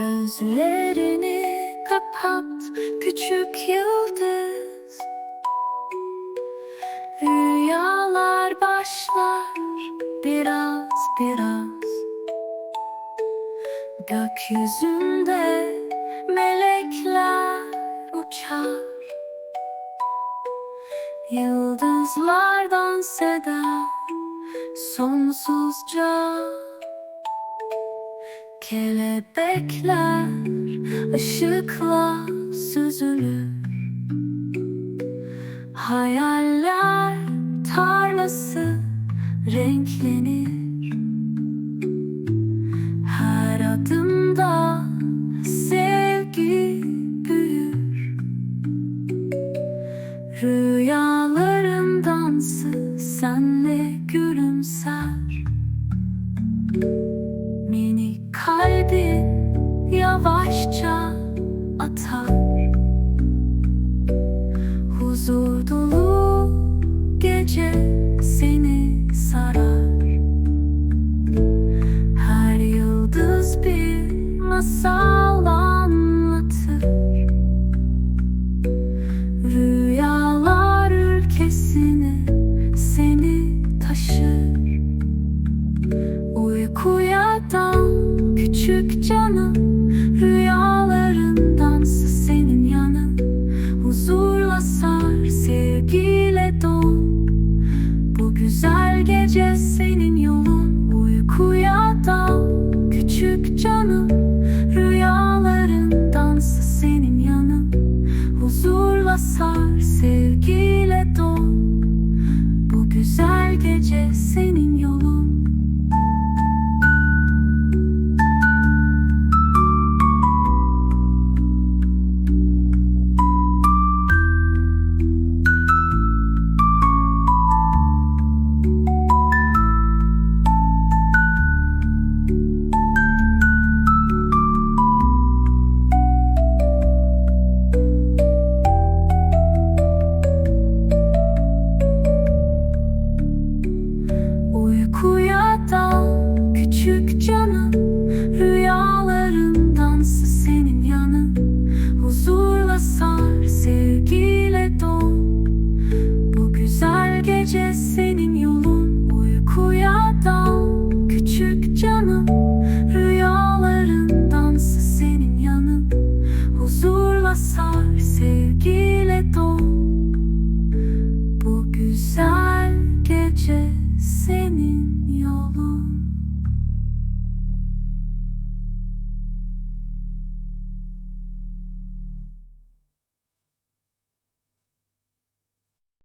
Gözlerini kapat küçük yıldız. Rüyalar başlar biraz biraz. Gökyüzünde melekler uçar. Yıldızlar dans eder sonsuzca Kelebekler ışıkla süzülür. Hayaller tarlası renklenir. Her adımda sevgi büyür. Rüyaların dansı senle gülümser. Minik kalbin yavaşça atar. Huzur dolu gece seni sarar. Her yıldız bir masal gece küçük canım Rüyaların dansı senin yanın. Huzurla sar sevgiyle dol Bu güzel gece senin